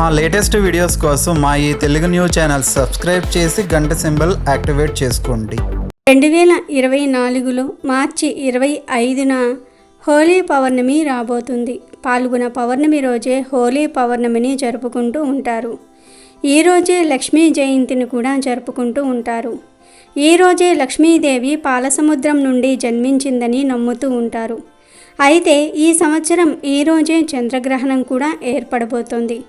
మా latest videos కోసం మా ఈ తెలుగు న్యూస్ ఛానల్ సబ్స్క్రైబ్ చేసి గంట సింబల్ యాక్టివేట్ చేసుకోండి. రెండు వేల ఇరవై నాలుగులో మార్చి ఇరవై ఐదున హోలీ పౌర్ణమి రాబోతుంది. పాల్గొన పౌర్ణమి రోజే హోలీ పౌర్ణమిని జరుపుకుంటూ ఉంటారు. ఈ రోజే లక్ష్మీ జయంతిని కూడా జరుపుకుంటూ ఉంటారు. ఈ రోజే లక్ష్మీదేవి పాలసముద్రం నుండి జన్మించిందని నమ్ముతూ ఉంటారు. అయితే ఈ సంవత్సరం ఈ రోజే చంద్రగ్రహణం కూడా ఏర్పడబోతోంది.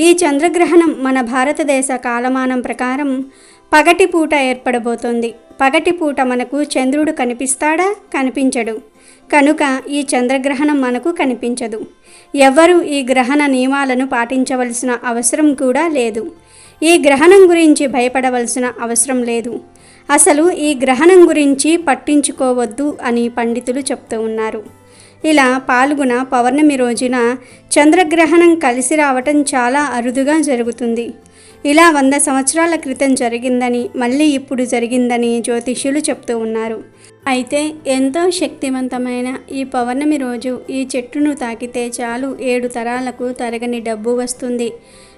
ఈ చంద్రగ్రహణం మన భారతదేశ కాలమానం ప్రకారం పగటిపూట ఏర్పడబోతోంది. పగటిపూట మనకు చంద్రుడు కనిపిస్తాడా? కనిపించడు. కనుక ఈ చంద్రగ్రహణం మనకు కనిపించదు. ఎవ్వరూ ఈ గ్రహణ నియమాలను పాటించవలసిన అవసరం కూడా లేదు. ఈ గ్రహణం గురించి భయపడవలసిన అవసరం లేదు. అసలు ఈ గ్రహణం గురించి పట్టించుకోవద్దు అని పండితులు చెప్తూ ఉన్నారు. ఇలా పాల్గొన పౌర్ణమి రోజున చంద్రగ్రహణం కలిసి రావటం చాలా అరుదుగా జరుగుతుంది. ఇలా వంద సంవత్సరాల క్రితం జరిగిందని మళ్ళీ ఇప్పుడు జరిగిందని జ్యోతిష్యులు చెప్తూ ఉన్నారు. అయితే ఎంతో శక్తివంతమైన ఈ పౌర్ణమి రోజు ఈ చెట్టును తాకితే చాలు ఏడు తరాలకు తరగని డబ్బు వస్తుంది.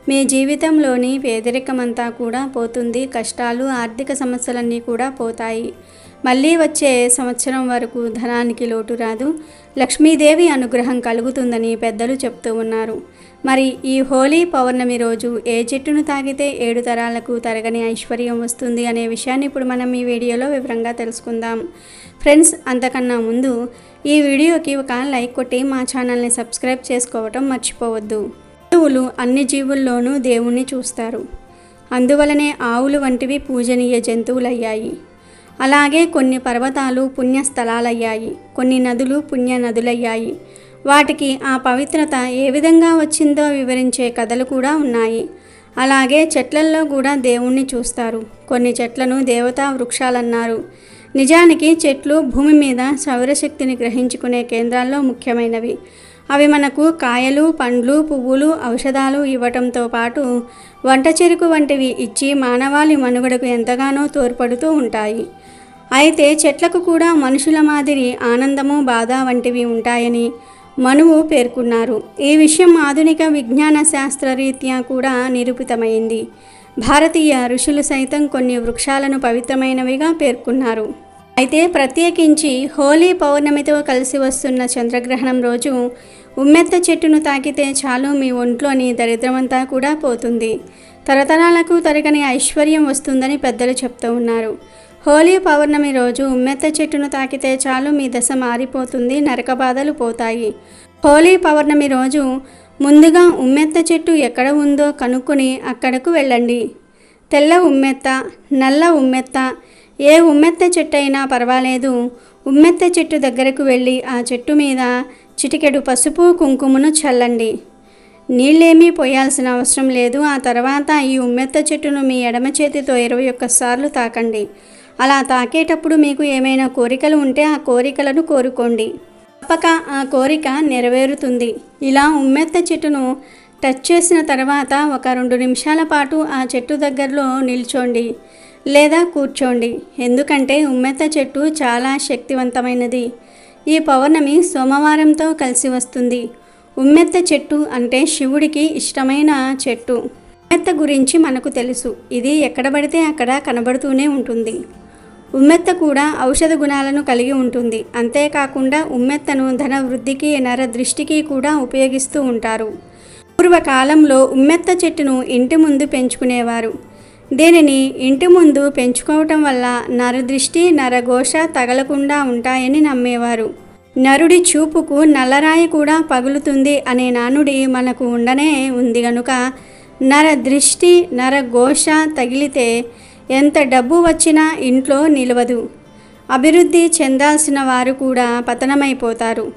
మీ జీవితంలోని పేదరికమంతా కూడా పోతుంది. కష్టాలు ఆర్థిక సమస్యలన్నీ కూడా పోతాయి. మళ్ళీ వచ్చే సంవత్సరం వరకు ధనానికి లోటు రాదు. లక్ష్మీదేవి అనుగ్రహం కలుగుతుందని పెద్దలు చెప్తూ ఉన్నారు. మరి ఈ హోలీ పౌర్ణమి రోజు ఏ చెట్టును తాగితే ఏడు తరాలకు తరగని ఐశ్వర్యం వస్తుంది అనే విషయాన్ని ఇప్పుడు మనం ఈ వీడియోలో వివరంగా తెలుసుకుందాం. ఫ్రెండ్స్ అంతకన్నా ముందు ఈ వీడియోకి ఒక లైక్ కొట్టి మా ఛానల్ని సబ్స్క్రైబ్ చేసుకోవటం మర్చిపోవద్దు. జంతువులు అన్ని జీవుల్లోనూ దేవుణ్ణి చూస్తారు. అందువలనే ఆవులు వంటివి పూజనీయ జంతువులయ్యాయి. అలాగే కొన్ని పర్వతాలు పుణ్యస్థలాలయ్యాయి కొన్ని నదులు పుణ్య నదులయ్యాయి వాటికి ఆ పవిత్రత ఏ విధంగా వచ్చిందో వివరించే కథలు కూడా ఉన్నాయి. అలాగే చెట్లల్లో కూడా దేవుణ్ణి చూస్తారు. కొన్ని చెట్లను దేవతా వృక్షాలన్నారు. నిజానికి చెట్లు భూమి మీద సౌరశక్తిని గ్రహించుకునే కేంద్రాల్లో ముఖ్యమైనవి. అవి మనకు కాయలు పండ్లు పువ్వులు ఔషధాలు ఇవ్వటంతో పాటు వంట చెరుకు వంటివి ఇచ్చి మానవాళి మనుగడకు ఎంతగానో తోడ్పడుతూ ఉంటాయి. అయితే చెట్లకు కూడా మనుషుల మాదిరి ఆనందము బాధ వంటివి ఉంటాయని మనువు పేర్కొన్నారు. ఈ విషయం ఆధునిక విజ్ఞాన శాస్త్రరీత్యా కూడా నిరూపితమైంది. భారతీయ ఋషులు సైతం కొన్ని వృక్షాలను పవిత్రమైనవిగా పేర్కొన్నారు. అయితే ప్రత్యేకించి హోలీ పౌర్ణమితో కలిసి వస్తున్న చంద్రగ్రహణం రోజు ఉమ్మెత్త చెట్టును తాకితే చాలు మీ ఒంట్లోని దరిద్రమంతా కూడా పోతుంది. తరతరాలకు తరగని ఐశ్వర్యం వస్తుందని పెద్దలు చెప్తూ ఉన్నారు. హోలీ పౌర్ణమి రోజు ఉమ్మెత్త చెట్టును తాకితే చాలు మీ దశ మారిపోతుంది నరక బాధలు పోతాయి. హోలీ పౌర్ణమి రోజు ముందుగా ఉమ్మెత్త చెట్టు ఎక్కడ ఉందో కనుక్కొని అక్కడకు వెళ్ళండి. తెల్ల ఉమ్మెత్త నల్ల ఉమ్మెత్త ఏ ఉమ్మెత్త చెట్టు అయినా పర్వాలేదు. ఉమ్మెత్త చెట్టు దగ్గరకు వెళ్ళి ఆ చెట్టు మీద చిటికెడు పసుపు కుంకుమను చల్లండి. నీళ్ళేమీ పోయాల్సిన అవసరం లేదు. ఆ తర్వాత ఈ ఉమ్మెత్త చెట్టును మీ ఎడమ చేతితో ఇరవై ఒక్కసార్లు తాకండి. అలా తాకేటప్పుడు మీకు ఏమైనా కోరికలు ఉంటే ఆ కోరికలను కోరుకోండి. తప్పక ఆ కోరిక నెరవేరుతుంది. ఇలా ఉమ్మెత్త చెట్టును టచ్ చేసిన తర్వాత ఒక రెండు నిమిషాల పాటు ఆ చెట్టు దగ్గరలో నిల్చోండి లేదా కూర్చోండి. ఎందుకంటే ఉమ్మెత్త చెట్టు చాలా శక్తివంతమైనది. ఈ పౌర్ణమి సోమవారంతో కలిసి వస్తుంది. ఉమ్మెత్త చెట్టు అంటే శివుడికి ఇష్టమైన చెట్టు. ఉమ్మెత్త గురించి మనకు తెలుసు. ఇది ఎక్కడ పడితే అక్కడ కనబడుతూనే ఉంటుంది. ఉమ్మెత్త కూడా ఔషధ గుణాలను కలిగి ఉంటుంది. అంతేకాకుండా ఉమ్మెత్తను ధన వృద్ధికి నర దృష్టికి కూడా ఉపయోగిస్తూ ఉంటారు. పూర్వకాలంలో ఉమ్మెత్త చెట్టును ఇంటి ముందు పెంచుకునేవారు. దీనిని ఇంటి ముందు పెంచుకోవటం వల్ల నరదృష్టి నరఘోష తగలకుండా ఉంటాయని నమ్మేవారు. నరుడి చూపుకు నల్లరాయి కూడా పగులుతుంది అనే నానుడి మనకు ఉండనే ఉంది గనుక నర దృష్టి నరఘోష తగిలితే ఎంత డబ్బు వచ్చినా ఇంట్లో నిలవదు. అభివృద్ధి చెందాల్సిన వారు కూడా పతనమైపోతారు.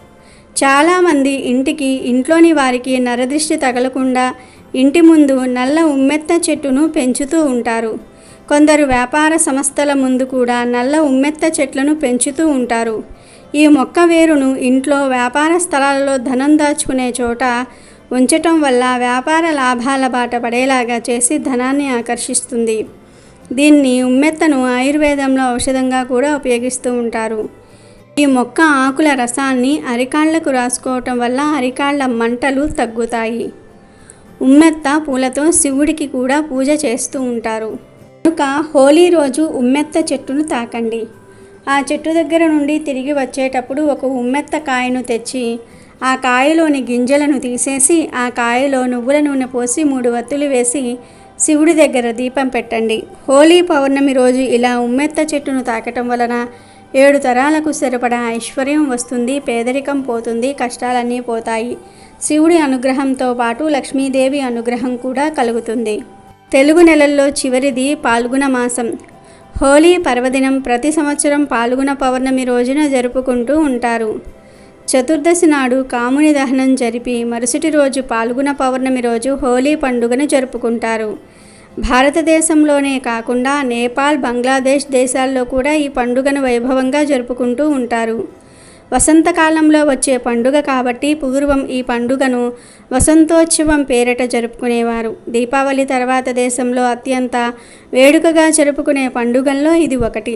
చాలామంది ఇంటికి ఇంట్లోని వారికి నరదృష్టి తగలకుండా ఇంటి ముందు నల్ల ఉమ్మెత్త చెట్టును పెంచుతూ ఉంటారు. కొందరు వ్యాపార సంస్థల ముందు కూడా నల్ల ఉమ్మెత్త చెట్లను పెంచుతూ ఉంటారు. ఈ మొక్క వేరును ఇంట్లో వ్యాపార స్థలాలలో ధనం దాచుకునే చోట ఉంచటం వల్ల వ్యాపార లాభాల బాట పడేలాగా చేసి ధనాన్ని ఆకర్షిస్తుంది. దీన్ని ఉమ్మెత్తను ఆయుర్వేదంలో ఔషధంగా కూడా ఉపయోగిస్తూ ఉంటారు. ఈ మొక్క ఆకుల రసాన్ని అరికాళ్ళకు రాసుకోవటం వల్ల అరికాళ్ళ మంటలు తగ్గుతాయి. ఉమ్మెత్త పూలతో శివుడికి కూడా పూజ చేస్తూ ఉంటారు. కనుక హోలీ రోజు ఉమ్మెత్త చెట్టును తాకండి. ఆ చెట్టు దగ్గర నుండి తిరిగి వచ్చేటప్పుడు ఒక ఉమ్మెత్త కాయను తెచ్చి ఆ కాయలోని గింజలను తీసేసి ఆ కాయలో నువ్వుల నూనె పోసి మూడు వత్తులు వేసి శివుడి దగ్గర దీపం పెట్టండి. హోలీ పౌర్ణమి రోజు ఇలా ఉమ్మెత్త చెట్టును తాకటం వలన ఏడు తరాలకు సరిపడా ఐశ్వర్యం వస్తుంది పేదరికం పోతుంది కష్టాలన్నీ పోతాయి. శివుడి అనుగ్రహంతో పాటు లక్ష్మీదేవి అనుగ్రహం కూడా కలుగుతుంది. తెలుగు నెలల్లో చివరిది పాల్గొన మాసం. హోలీ పర్వదినం ప్రతి సంవత్సరం పాల్గొన పౌర్ణమి రోజున జరుపుకుంటూ ఉంటారు. చతుర్దశి నాడు కాముని దహనం జరిపి మరుసటి రోజు పాల్గొన పౌర్ణమి రోజు హోలీ పండుగను జరుపుకుంటారు. భారతదేశంలోనే కాకుండా నేపాల్ బంగ్లాదేశ్ దేశాల్లో కూడా ఈ పండుగను వైభవంగా జరుపుకుంటూ ఉంటారు. వసంతకాలంలో వచ్చే పండుగ కాబట్టి పూర్వం ఈ పండుగను వసంతోత్సవం పేరిట జరుపుకునేవారు. దీపావళి తర్వాత దేశంలో అత్యంత వేడుకగా జరుపుకునే పండుగల్లో ఇది ఒకటి.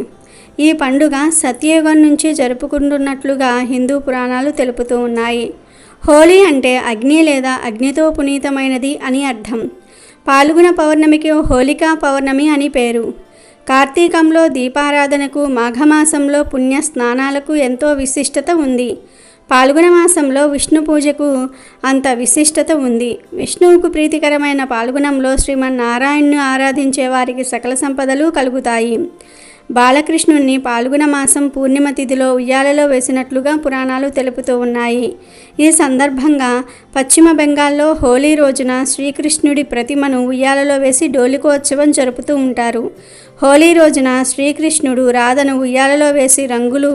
ఈ పండుగ సత్యయుగం నుంచి జరుపుకుంటున్నట్లుగా హిందూ పురాణాలు తెలుపుతూ ఉన్నాయి. హోలీ అంటే అగ్ని లేదా అగ్నితో పునీతమైనది అని అర్థం. పాల్గొన పౌర్ణమికి హోలికా పౌర్ణమి అని పేరు. కార్తీకంలో దీపారాధనకు మాఘమాసంలో పుణ్య స్నానాలకు ఎంతో విశిష్టత ఉంది. పాల్గొన మాసంలో విష్ణు పూజకు అంత విశిష్టత ఉంది. విష్ణువుకు ప్రీతికరమైన పాల్గొనంలో శ్రీమన్నారాయణ్ను ఆరాధించే వారికి సకల సంపదలు కలుగుతాయి. బాలకృష్ణుణ్ణి పాల్గొన మాసం పూర్ణిమ తిథిలో ఉయ్యాలలో వేసినట్లుగా పురాణాలు తెలుపుతూ ఉన్నాయి. ఈ సందర్భంగా పశ్చిమ బెంగాల్లో హోలీ రోజున శ్రీకృష్ణుడి ప్రతిమను ఉయ్యాలలో వేసి డోలికోత్సవం జరుపుతూ ఉంటారు. హోలీ రోజున శ్రీకృష్ణుడు రాధను ఉయ్యాలలో వేసి రంగులు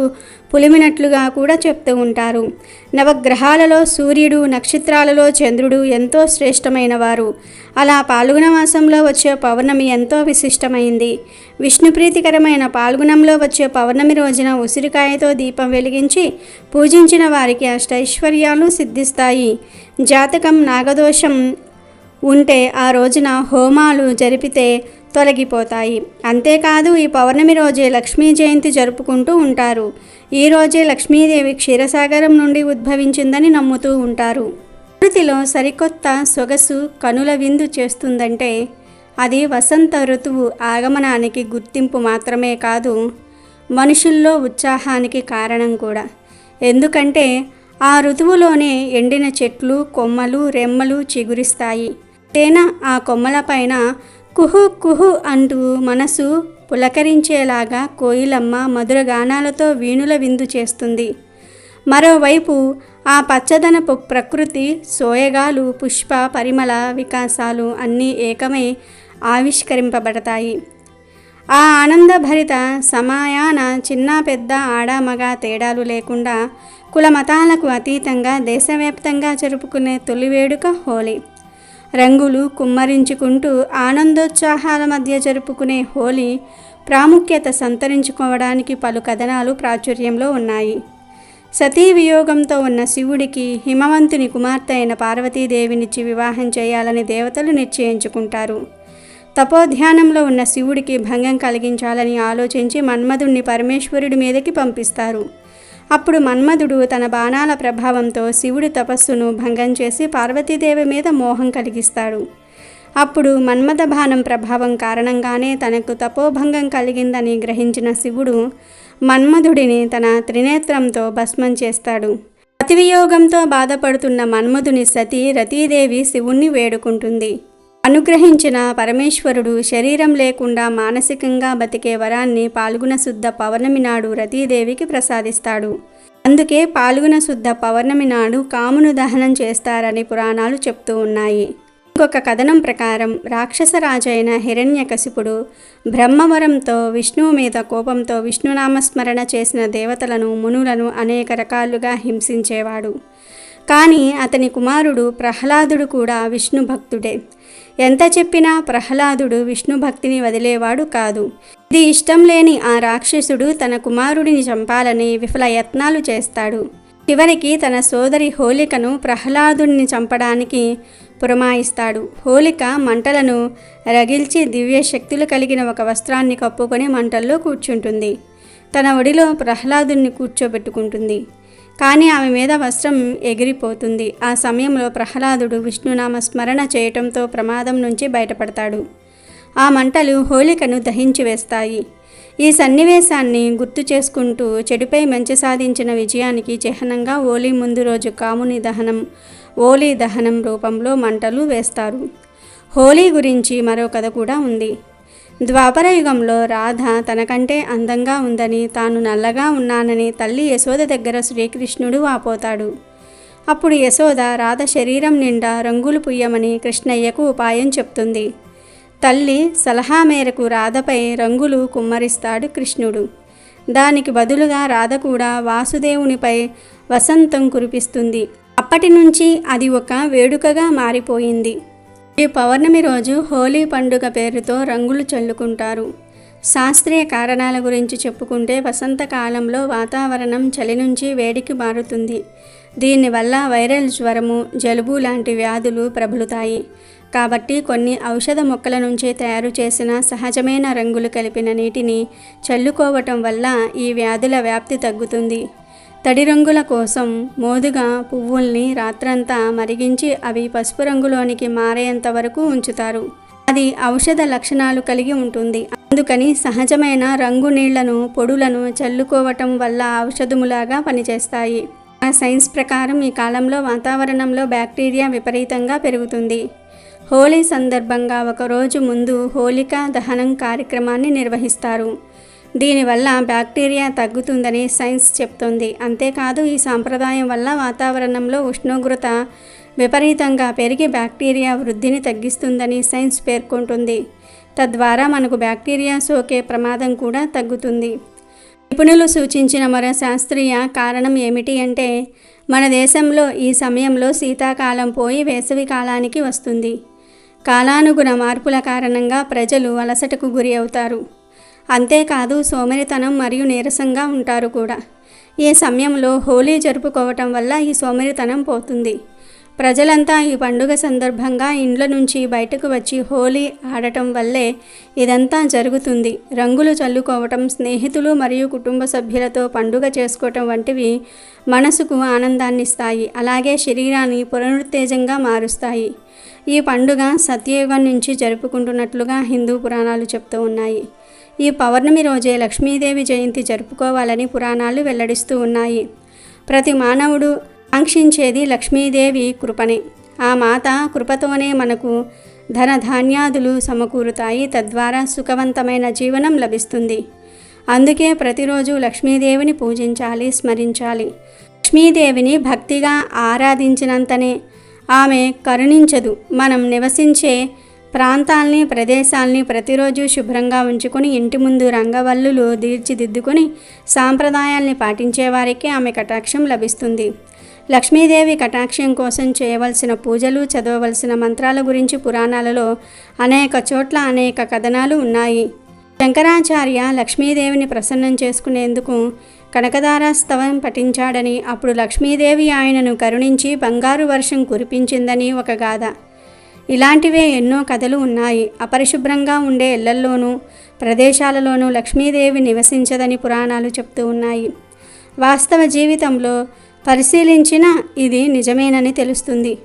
పులిమినట్లుగా కూడా చెప్తూ ఉంటారు. నవగ్రహాలలో సూర్యుడు నక్షత్రాలలో చంద్రుడు ఎంతో శ్రేష్టమైన వారు అలా పాల్గొన మాసంలో వచ్చే పౌర్ణమి ఎంతో విశిష్టమైంది. విష్ణుప్రీతికరమైన పాల్గొనంలో వచ్చే పౌర్ణమి రోజున ఉసిరికాయతో దీపం వెలిగించి పూజించిన వారికి అష్టైశ్వర్యాలు సిద్ధిస్తాయి. జాతకం నాగదోషం ఉంటే ఆ రోజున హోమాలు జరిపితే తొలగిపోతాయి. అంతేకాదు ఈ పౌర్ణమి రోజే లక్ష్మీ జయంతి జరుపుకుంటూ ఉంటారు. ఈ రోజే లక్ష్మీదేవి క్షీరసాగరం నుండి ఉద్భవించిందని నమ్ముతూ ఉంటారు. ప్రకృతిలో సరికొత్త సొగసు కనుల విందు చేస్తుందంటే అది వసంత ఋతువు ఆగమనానికి గుర్తింపు మాత్రమే కాదు మనుషుల్లో ఉత్సాహానికి కారణం కూడా. ఎందుకంటే ఆ ఋతువులోనే ఎండిన చెట్లు కొమ్మలు రెమ్మలు చిగురిస్తాయి. తేన ఆ కొమ్మలపైన కుహు కుహు అంటూ మనసు పులకరించేలాగా కోయిలమ్మ మధుర గానాలతో వీణుల విందు చేస్తుంది. మరోవైపు ఆ పచ్చదనపు ప్రకృతి సోయగాలు పుష్ప పరిమళ వికాసాలు అన్నీ ఏకమై ఆవిష్కరింపబడతాయి. ఆ ఆనందభరిత సమయాన చిన్న పెద్ద ఆడ మగ తేడాలు లేకుండా కుల మతాలకు అతీతంగా దేశవ్యాప్తంగా జరుపుకునే తొలి వేడుక హోలీ. రంగులు కుమ్మరించుకుంటూ ఆనందోత్సాహాల మధ్య జరుపుకునే హోలీ ప్రాముఖ్యత సంతరించుకోవడానికి పలు కథనాలు ప్రాచుర్యంలో ఉన్నాయి. సతీ వియోగంతో ఉన్న శివుడికి హిమవంతుని కుమార్తె అయిన పార్వతీదేవినిచ్చి వివాహం చేయాలని దేవతలు నిశ్చయించుకుంటారు. తపోధ్యానంలో ఉన్న శివుడికి భంగం కలిగించాలని ఆలోచించి మన్మధుణ్ణి పరమేశ్వరుడి మీదకి పంపిస్తారు. అప్పుడు మన్మధుడు తన బాణాల ప్రభావంతో శివుడి తపస్సును భంగం చేసి పార్వతీదేవి మీద మోహం కలిగిస్తాడు. అప్పుడు మన్మథ బాణం ప్రభావం కారణంగానే తనకు తపోభంగం కలిగిందని గ్రహించిన శివుడు మన్మధుడిని తన త్రినేత్రంతో భస్మం చేస్తాడు. అతివియోగంతో బాధపడుతున్న మన్మధుని సతి రతీదేవి శివుణ్ణి వేడుకుంటుంది. అనుగ్రహించిన పరమేశ్వరుడు శరీరం లేకుండా మానసికంగా బతికే వరాన్ని పాల్గొన శుద్ధ పౌర్ణమి నాడు రతీదేవికి ప్రసాదిస్తాడు. అందుకే పాల్గొన శుద్ధ పౌర్ణమి నాడు కామును దహనం చేస్తారని పురాణాలు చెప్తూ ఉన్నాయి. ఇంకొక కథనం ప్రకారం రాక్షసరాజైన హిరణ్యకశిపుడు బ్రహ్మవరంతో విష్ణువు మీద కోపంతో విష్ణునామస్మరణ చేసిన దేవతలను మునులను అనేక రకాలుగా హింసించేవాడు. కానీ అతని కుమారుడు ప్రహ్లాదుడు కూడా విష్ణు భక్తుడే ఎంత చెప్పినా ప్రహ్లాదుడు విష్ణు భక్తిని వదిలేవాడు కాదు. ఇది ఇష్టం లేని ఆ రాక్షసుడు తన కుమారుడిని చంపాలని విఫల యత్నాలు చేస్తాడు. చివరికి తన సోదరి హోలికను ప్రహ్లాదుడిని చంపడానికి పురమాయిస్తాడు. హోలిక మంటలను రగిల్చి దివ్య శక్తులు కలిగిన ఒక వస్త్రాన్ని కప్పుకొని మంటల్లో కూర్చుంటుంది. తన ఒడిలో ప్రహ్లాదుని కూర్చోబెట్టుకుంటుంది. కానీ ఆమె మీద వస్త్రం ఎగిరిపోతుంది. ఆ సమయంలో ప్రహ్లాదుడు విష్ణునామ స్మరణ చేయటంతో ప్రమాదం నుంచి బయటపడతాడు. ఆ మంటలు హోళికను దహించి వేస్తాయి. ఈ సన్నివేశాన్ని గుర్తు చేసుకుంటూ చెడుపై మంచి సాధించిన విజయానికి చిహ్నంగా ఓలీ ముందు రోజు కాముని దహనం ఓలీ దహనం రూపంలో మంటలు వేస్తారు. హోలీ గురించి మరో కథ కూడా ఉంది. ద్వాపర యుగంలో రాధ తనకంటే అందంగా ఉందని తాను నల్లగా ఉన్నానని తల్లి యశోద దగ్గర శ్రీకృష్ణుడు వాపోతాడు. అప్పుడు యశోద రాధ శరీరం నిండా రంగులు పుయ్యమని కృష్ణయ్యకు ఉపాయం చెప్తుంది. తల్లి సలహా మేరకు రాధపై రంగులు కుమ్మరిస్తాడు కృష్ణుడు. దానికి బదులుగా రాధ కూడా వాసుదేవునిపై వసంతం కురిపిస్తుంది. అప్పటి నుంచి అది ఒక వేడుకగా మారిపోయింది. ఈ పౌర్ణమి రోజు హోలీ పండుగ పేరుతో రంగులు చల్లుకుంటారు. శాస్త్రీయ కారణాల గురించి చెప్పుకుంటే వసంతకాలంలో వాతావరణం చలి నుంచి వేడికి మారుతుంది. దీనివల్ల వైరల్ జ్వరము జలుబు లాంటి వ్యాధులు ప్రబలుతాయి. కాబట్టి కొన్ని ఔషధ మొక్కల నుంచే తయారు చేసిన సహజమైన రంగులు కలిపిన నీటిని చల్లుకోవటం వల్ల ఈ వ్యాధుల వ్యాప్తి తగ్గుతుంది. తడి రంగుల కోసం మోదుగా పువ్వుల్ని రాత్రంతా మరిగించి అవి పసుపు రంగులోనికి మారేంత వరకు ఉంచుతారు. అది ఔషధ లక్షణాలు కలిగి ఉంటుంది. అందుకని సహజమైన రంగు నీళ్ళను పొడులను చల్లుకోవటం వల్ల ఔషధములాగా పనిచేస్తాయి. ఆ సైన్స్ ప్రకారం ఈ కాలంలో వాతావరణంలో బ్యాక్టీరియా విపరీతంగా పెరుగుతుంది. హోలీ సందర్భంగా ఒకరోజు ముందు హోలికా దహనం కార్యక్రమాన్ని నిర్వహిస్తారు. దీనివల్ల బ్యాక్టీరియా తగ్గుతుందని సైన్స్ చెప్తోంది. అంతేకాదు ఈ సాంప్రదాయం వల్ల వాతావరణంలో ఉష్ణోగ్రత విపరీతంగా పెరిగి బ్యాక్టీరియా వృద్ధిని తగ్గిస్తుందని సైన్స్ పేర్కొంటుంది. తద్వారా మనకు బ్యాక్టీరియా సోకే ప్రమాదం కూడా తగ్గుతుంది. నిపుణులు సూచించిన మరో శాస్త్రీయ కారణం ఏమిటి అంటే మన దేశంలో ఈ సమయంలో శీతాకాలం పోయి వేసవి కాలానికి వస్తుంది. కాలానుగుణ మార్పుల కారణంగా ప్రజలు అలసటకు గురి అవుతారు. అంతేకాదు సోమరితనం మరియు నీరసంగా ఉంటారు కూడా. ఈ సమయంలో హోలీ జరుపుకోవటం వల్ల ఈ సోమరితనం పోతుంది. ప్రజలంతా ఈ పండుగ సందర్భంగా ఇండ్ల నుంచి బయటకు వచ్చి హోలీ ఆడటం వల్లే ఇదంతా జరుగుతుంది. రంగులు చల్లుకోవటం స్నేహితులు మరియు కుటుంబ సభ్యులతో పండుగ చేసుకోవటం వంటివి మనసుకు ఆనందాన్ని ఇస్తాయి అలాగే శరీరాన్ని పునరుత్తేజంగా మారుస్తాయి. ఈ పండుగ సత్యయుగం నుంచి జరుపుకుంటున్నట్లుగా హిందూ పురాణాలు చెప్తూ ఉన్నాయి. ఈ పౌర్ణమి రోజే లక్ష్మీదేవి జయంతి జరుపుకోవాలని పురాణాలు వెల్లడిస్తూ ఉన్నాయి. ప్రతి మానవుడు ఆంక్షించేది లక్ష్మీదేవి కృపనే. ఆ మాత కృపతోనే మనకు ధన ధాన్యాదులు సమకూరుతాయి తద్వారా సుఖవంతమైన జీవనం లభిస్తుంది. అందుకే ప్రతిరోజు లక్ష్మీదేవిని పూజించాలి స్మరించాలి. లక్ష్మీదేవిని భక్తిగా ఆరాధించినంతనే ఆమె కరుణించదు. మనం నివసించే ప్రాంతాల్ని ప్రదేశాల్ని ప్రతిరోజు శుభ్రంగా ఉంచుకొని ఇంటి ముందు రంగవల్లులు తీర్చిదిద్దుకొని సాంప్రదాయాల్ని పాటించేవారికి ఆమె కటాక్షం లభిస్తుంది. లక్ష్మీదేవి కటాక్షం కోసం చేయవలసిన పూజలు చదవవలసిన మంత్రాల గురించి పురాణాలలో అనేక చోట్ల అనేక కథనాలు ఉన్నాయి. శంకరాచార్య లక్ష్మీదేవిని ప్రసన్నం చేసుకునేందుకు కనకదారాస్తవం పఠించాడని అప్పుడు లక్ష్మీదేవి ఆయనను కరుణించి బంగారు వర్షం కురిపించిందని ఒక గాథ. ఇలాంటివే ఎన్నో కథలు ఉన్నాయి. అపరిశుభ్రంగా ఉండే ఇళ్ళల్లోనూ ప్రదేశాలలోనూ లక్ష్మీదేవి నివసించదని పురాణాలు చెప్తూ ఉన్నాయి. వాస్తవ జీవితంలో పరిశీలించిన ఇది నిజమేనని తెలుస్తుంది.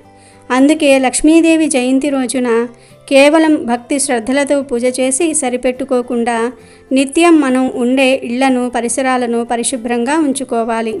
అందుకే లక్ష్మీదేవి జయంతి రోజున కేవలం భక్తి శ్రద్ధలతో పూజ చేసి సరిపెట్టుకోకుండా నిత్యం మనం ఉండే ఇళ్ళను పరిసరాలను పరిశుభ్రంగా ఉంచుకోవాలి.